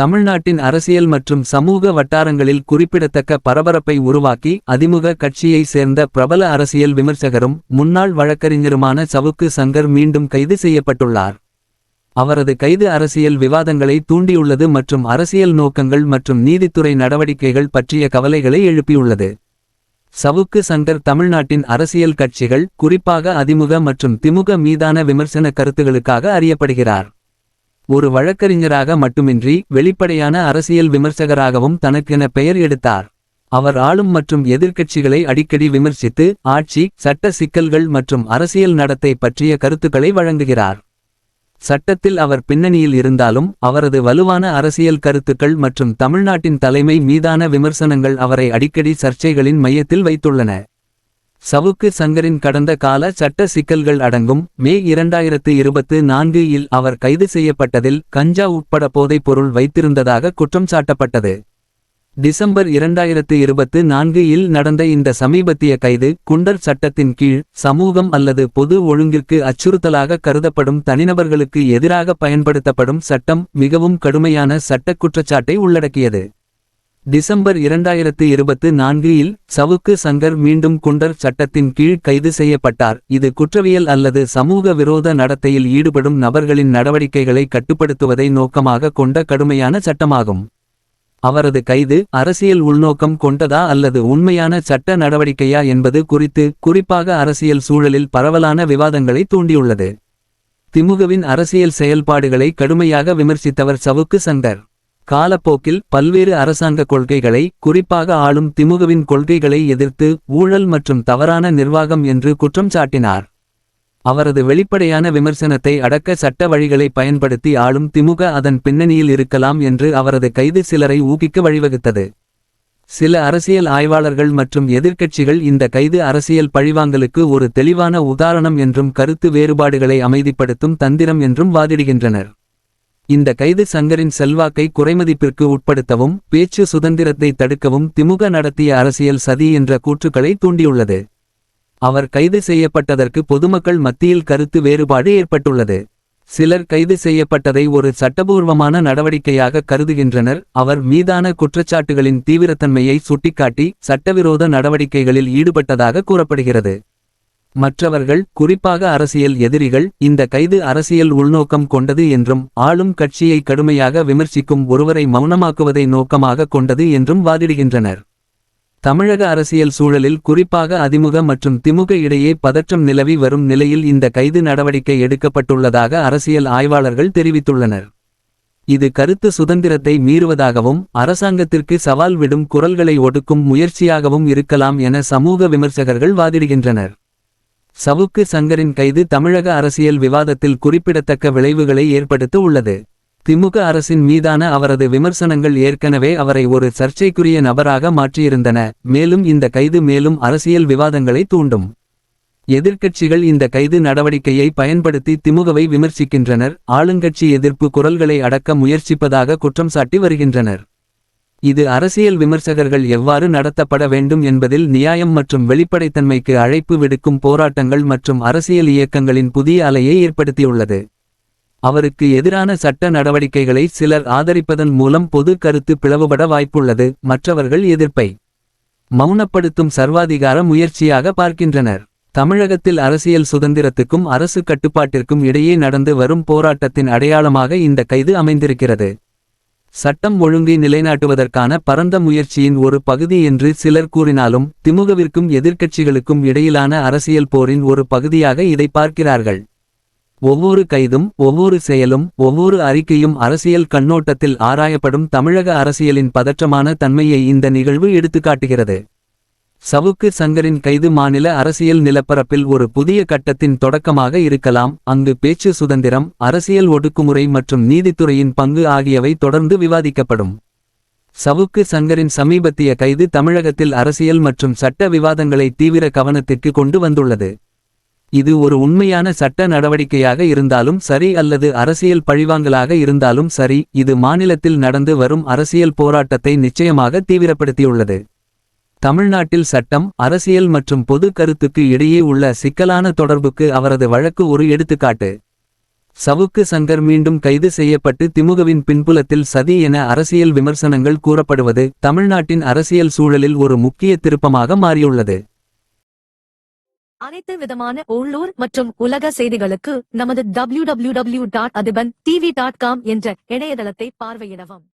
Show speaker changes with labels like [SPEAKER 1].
[SPEAKER 1] தமிழ்நாட்டின் அரசியல் மற்றும் சமூக வட்டாரங்களில் குறிப்பிடத்தக்க பரபரப்பை உருவாக்கி அதிமுக கட்சியை சேர்ந்த பிரபல அரசியல் விமர்சகரும் முன்னாள் வழக்கறிஞருமான சவுக்கு சங்கர் மீண்டும் கைது செய்யப்பட்டுள்ளார். அவரது கைது அரசியல் விவாதங்களை தூண்டியுள்ளது மற்றும் அரசியல் நோக்கங்கள் மற்றும் நீதித்துறை நடவடிக்கைகள் பற்றிய கவலைகளை எழுப்பியுள்ளது. சவுக்கு சங்கர் தமிழ்நாட்டின் அரசியல் கட்சிகள் குறிப்பாக அதிமுக மற்றும் திமுக மீதான விமர்சன கருத்துகளுக்காக அறியப்படுகிறார். ஒரு வழக்கறிஞராக மட்டுமின்றி வெளிப்படையான அரசியல் விமர்சகராகவும் தனக்கென பெயர் எடுத்தார். அவர் ஆளும் மற்றும் எதிர்க்கட்சிகளை அடிக்கடி விமர்சித்து ஆட்சி சட்ட சிக்கல்கள் மற்றும் அரசியல் நடத்தை பற்றிய கருத்துக்களை வழங்குகிறார். சட்டத்தில் அவர் பின்னணியில் இருந்தாலும் அவரது வலுவான அரசியல் கருத்துக்கள் மற்றும் தமிழ்நாட்டின் தலைமை மீதான விமர்சனங்கள் அவரை அடிக்கடி சர்ச்சைகளின் மையத்தில் வைத்துள்ளன. சவுக்கு சங்கரின் கடந்த கால சட்ட சிக்கல்கள் அடங்கும். மே இரண்டாயிரத்து இருபத்து நான்கு இல் அவர் கைது செய்யப்பட்டதில் கஞ்சா உட்பட போதைப் பொருள் வைத்திருந்ததாக குற்றம் சாட்டப்பட்டது. டிசம்பர் இரண்டாயிரத்து இருபத்து நான்கு இல் நடந்த இந்த சமீபத்திய கைது குண்டர் சட்டத்தின் கீழ் சமூகம் அல்லது பொது ஒழுங்கிற்கு அச்சுறுத்தலாக கருதப்படும் தனிநபர்களுக்கு எதிராக பயன்படுத்தப்படும் சட்டம் மிகவும் கடுமையான சட்ட குற்றச்சாட்டை உள்ளடக்கியது. டிசம்பர் இரண்டாயிரத்து இருபத்து நான்கு இல் சவுக்கு சங்கர் மீண்டும் குண்டர் சட்டத்தின் கீழ் கைது செய்யப்பட்டார். இது குற்றவியல் அல்லது சமூக விரோத நடத்தையில் ஈடுபடும் நபர்களின் நடவடிக்கைகளை கட்டுப்படுத்துவதை நோக்கமாக கொண்ட கடுமையான சட்டமாகும். அவரது கைது அரசியல் உள்நோக்கம் கொண்டதா அல்லது உண்மையான சட்ட நடவடிக்கையா என்பது குறித்து குறிப்பாக அரசியல் சூழலில் பரவலான விவாதங்களை தூண்டியுள்ளது. திமுகவின் அரசியல் செயல்பாடுகளை கடுமையாக விமர்சித்தவர் சவுக்கு சங்கர். காலப்போக்கில் பல்வேறு அரசாங்க கொள்கைகளை குறிப்பாக ஆளும் திமுகவின் கொள்கைகளை எதிர்த்து ஊழல் மற்றும் தவறான நிர்வாகம் என்று குற்றம் சாட்டினார். அவரது வெளிப்படையான விமர்சனத்தை அடக்க சட்ட வழிகளை பயன்படுத்தி ஆளும் திமுக அதன் பின்னணியில் இருக்கலாம் என்று அவரது கைது சிலரை ஊகிக்க வழிவகுத்தது. சில அரசியல் ஆய்வாளர்கள் மற்றும் எதிர்க்கட்சிகள் இந்த கைது அரசியல் பழிவாங்கலுக்கு ஒரு தெளிவான உதாரணம் என்றும் கருத்து வேறுபாடுகளை அமைதிப்படுத்தும் தந்திரம் என்றும் வாதிடுகின்றனர். இந்த கைது சங்கரின் செல்வாக்கை குறைமதிப்பிற்கு உட்படுத்தவும் பேச்சு சுதந்திரத்தை தடுக்கவும் திமுக நடத்திய அரசியல் சதி என்ற கூற்றுக்களை தூண்டியுள்ளது. அவர் கைது செய்யப்பட்டதற்கு பொதுமக்கள் மத்தியில் கருத்து வேறுபாடு ஏற்பட்டுள்ளது. சிலர் கைது செய்யப்பட்டதை ஒரு சட்டபூர்வமான நடவடிக்கையாக கருதுகின்றனர். அவர் மீதான குற்றச்சாட்டுகளின் தீவிரத்தன்மையை சுட்டிக்காட்டி சட்டவிரோத நடவடிக்கைகளில் ஈடுபட்டதாக கூறப்படுகிறது. மற்றவர்கள் குறிப்பாக அரசியல் எதிரிகள் இந்த கைது அரசியல் உள்நோக்கம் கொண்டது என்றும் ஆளும் கட்சியை கடுமையாக விமர்சிக்கும் ஒருவரை மௌனமாக்குவதை நோக்கமாக கொண்டது என்றும் வாதிடுகின்றனர். தமிழக அரசியல் சூழலில் குறிப்பாக அதிமுக மற்றும் திமுக இடையே பதற்றம் நிலவி வரும் நிலையில் இந்த கைது நடவடிக்கை எடுக்கப்பட்டுள்ளதாக அரசியல் ஆய்வாளர்கள் தெரிவித்துள்ளனர். இது கருத்து சுதந்திரத்தை மீறுவதாகவும் அரசாங்கத்திற்கு சவால் விடும் குரல்களை ஒடுக்கும் முயற்சியாகவும் இருக்கலாம் என சமூக விமர்சகர்கள் வாதிடுகின்றனர். சவுக்கு சங்கரின் கைது தமிழக அரசியல் விவாதத்தில் குறிப்பிடத்தக்க விளைவுகளை ஏற்படுத்த உள்ளது. திமுக அரசின் மீதான அவரது விமர்சனங்கள் ஏற்கனவே அவரை ஒரு சர்ச்சைக்குரிய நபராக மாற்றியிருந்தன. மேலும் இந்த கைது மேலும் அரசியல் விவாதங்களை தூண்டும். எதிர்க்கட்சிகள் இந்த கைது நடவடிக்கையை பயன்படுத்தி திமுகவை விமர்சிக்கின்றனர். ஆளுங்கட்சி எதிர்ப்பு குரல்களை அடக்க முயற்சிப்பதாக குற்றம் சாட்டி வருகின்றனர். இது அரசியல் விமர்சகர்கள் எவ்வாறு நடத்தப்பட வேண்டும் என்பதில் நியாயம் மற்றும் வெளிப்படைத்தன்மைக்கு அழைப்பு விடுக்கும் போராட்டங்கள் மற்றும் அரசியல் இயக்கங்களின் புதிய அலையை ஏற்படுத்தியுள்ளது. அவருக்கு எதிரான சட்ட நடவடிக்கைகளை சிலர் ஆதரிப்பதன் மூலம் பொது கருத்து பிளவுபட வாய்ப்புள்ளது மற்றவர்கள் எதிர்ப்பை மௌனப்படுத்தும் சர்வாதிகார முயற்சியாக பார்க்கின்றனர். தமிழகத்தில் அரசியல் சுதந்திரத்துக்கும் அரசு கட்டுப்பாட்டிற்கும் இடையே நடந்து வரும் போராட்டத்தின் அடையாளமாக இந்த கைது அமைந்திருக்கிறது. சட்டம் ஒழுங்கை நிலைநாட்டுவதற்கான பரந்த முயற்சியின் ஒரு பகுதி என்று சிலர் கூறினாலும் திமுகவிற்கும் எதிர்க்கட்சிகளுக்கும் இடையிலான அரசியல் போரின் ஒரு பகுதியாக இதை பார்க்கிறார்கள். ஒவ்வொரு கைதும் ஒவ்வொரு செயலும் ஒவ்வொரு அறிக்கையும் அரசியல் கண்ணோட்டத்தில் ஆராயப்படும் தமிழக அரசியலின் பதற்றமான தன்மையை இந்த நிகழ்வு எடுத்துக்காட்டுகிறது. சவுக்கு சங்கரின் கைது மாநில அரசியல் நிலப்பரப்பில் ஒரு புதிய கட்டத்தின் தொடக்கமாக இருக்கலாம். அங்கு பேச்சு சுதந்திரம் அரசியல் ஒடுக்குமுறை மற்றும் நீதித்துறையின் பங்கு ஆகியவை தொடர்ந்து விவாதிக்கப்படும். சவுக்கு சங்கரின் சமீபத்திய கைது தமிழகத்தில் அரசியல் மற்றும் சட்ட விவாதங்களை தீவிர கவனத்திற்கு கொண்டு வந்துள்ளது. இது ஒரு உண்மையான சட்ட நடவடிக்கையாக இருந்தாலும் சரி அல்லது அரசியல் பழிவாங்கலாக இருந்தாலும் சரி இது மாநிலத்தில் நடந்து வரும் அரசியல் போராட்டத்தை நிச்சயமாக தீவிரப்படுத்தியுள்ளது. தமிழ்நாட்டில் சட்டம் அரசியல் மற்றும் பொது கருத்துக்கு இடையே உள்ள சிக்கலான தொடர்புக்கு அவரது வழக்கு ஒரு எடுத்துக்காட்டு. சவுக்கு சங்கர் மீண்டும் கைது செய்யப்பட்டு திமுகவின் பின்புலத்தில் சதி என அரசியல் விமர்சனங்கள் கூறப்படுவது தமிழ்நாட்டின் அரசியல் சூழலில் ஒரு முக்கிய திருப்பமாக மாறியுள்ளது.
[SPEAKER 2] அனைத்து விதமான உள்ளூர் மற்றும் உலக செய்திகளுக்கு நமது W W W dot Athiban TV dot com என்ற இணையதளத்தை பார்வையிடவும்.